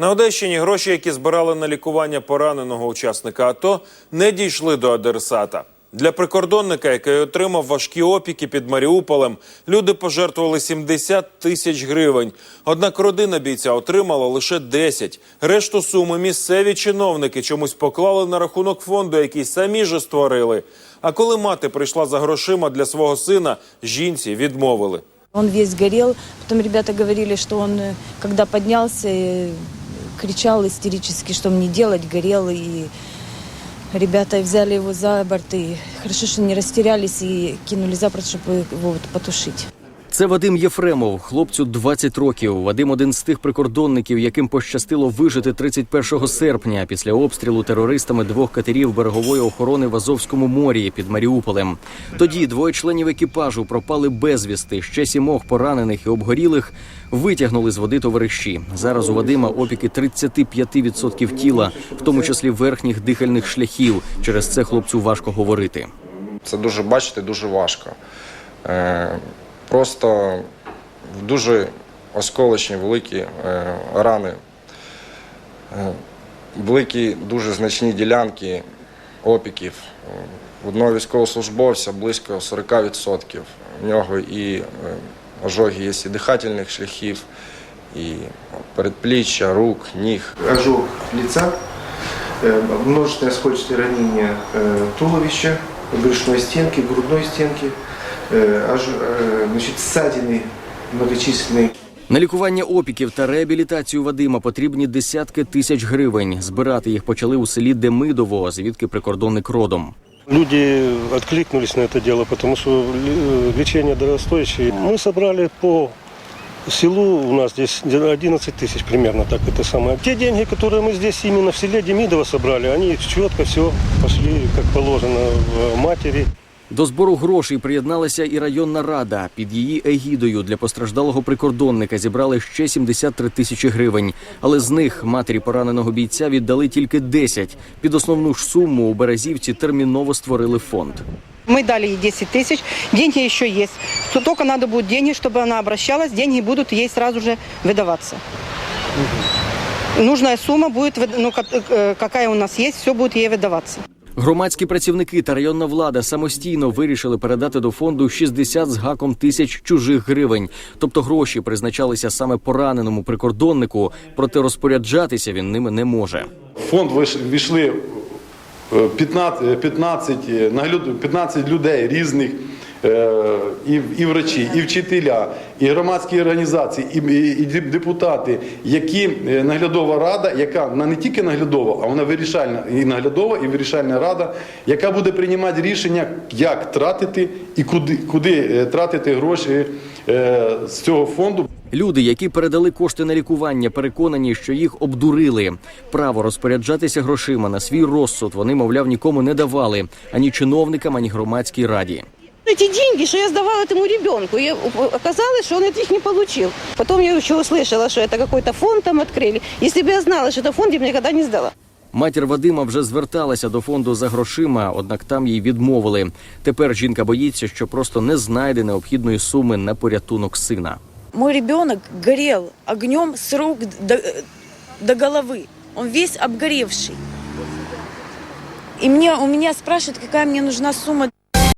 На Одещині гроші, які збирали на лікування пораненого учасника АТО, не дійшли до адресата. Для прикордонника, який отримав важкі опіки під Маріуполем, люди пожертвували 70 тисяч гривень. Однак родина бійця отримала лише 10. Решту суми місцеві чиновники чомусь поклали на рахунок фонду, який самі ж створили. А коли мати прийшла за грошима для свого сина, жінці відмовили. Он весь горел. Потом ребята говорили, что он, э, когда поднялся, э, кричал истерически, что мне делать, горел. И ребята взяли его за борт. И хорошо, что не растерялись и кинули за борт, чтобы его вот потушить. Це Вадим Єфремов, хлопцю 20 років. Вадим один з тих прикордонників, яким пощастило вижити 31 серпня після обстрілу терористами двох катерів берегової охорони в Азовському морі під Маріуполем. Тоді двоє членів екіпажу пропали безвісти. Ще сімох поранених і обгорілих витягнули з води товариші. Зараз у Вадима опіки 35% тіла, в тому числі верхніх дихальних шляхів. Через це хлопцю важко говорити. Це дуже бачити дуже важко Е, Просто дуже осколочні, великі е, рани, Е, великі, дуже значні ділянки опіків. У одного військовослужбовця близько 40%. В нього і е, ожоги є і дихательних шляхів, і передпліччя, рук, ніг. ожог лица, э, множественные оскольчатые ранения э, туловища, брюшной стенки, грудной стенки, э, ож- э, значит, ссадины многочисленные. На лікування опіків та реабілітацію Вадима потрібні десятки тисяч гривень. Збирати їх почали у селі Демидово, звідки прикордонник родом. Люди откликнулись на это дело, потому что э, лечение дорогостоящее. Мы собрали по селу, у нас здесь 11 тысяч примерно, так это самое. Те деньги, которые мы здесь именно в селе Демидово собрали, они четко все пошли, как положено, в матери. До збору грошей приєдналася і районна рада. Під її егідою для постраждалого прикордонника зібрали ще 73 тисячі гривень. Але з них матері пораненого бійця віддали тільки 10. Під основну ж суму у Березівці терміново створили фонд. Мы дали ей 10 тысяч, деньги еще есть. То Только надо будет деньги, чтобы она обращалась, деньги будут ей сразу же выдаваться. Нужная сумма будет, выд- ну, ка- э, какая у нас есть, все будет ей выдаваться. Громадські працівники та районна влада самостійно вирішили передати до фонду 60 з гаком тисяч чужих гривень. Тобто гроші призначалися саме пораненому прикордоннику, проте розпоряджатися він ними не може. Фонд вийшли війшли е, 15, 15, е, 15 людей різних. Е, І, і врачі, і вчителя, і громадські організації, і, і, і депутати, які е, наглядова рада, яка вона не тільки наглядова, а вона вирішальна і наглядова, і вирішальна рада, яка буде приймати рішення, як тратити і куди, куди е, тратити гроші з цього фонду. Люди, які передали кошти на лікування, переконані, що їх обдурили. Право розпоряджатися грошима на свій розсуд вони, мовляв, нікому не давали ані чиновникам, ані громадській раді. Эти деньги, что я сдавала этому ребенку, и оказалось, что он их не получил. Потом я еще услышала, что это какой-то фонд там открыли. Если бы я знала, что это фонд, я бы никогда не сдала. Матір Вадима вже зверталася до фонду за грошима, однак там їй відмовили. Тепер жінка боїться, що просто не знайде необхідної суми на порятунок сина. Мой ребенок горел огнем с рук до, до головы. Он весь обгоревший. И мне, у меня спрашивают, какая мне нужна сумма.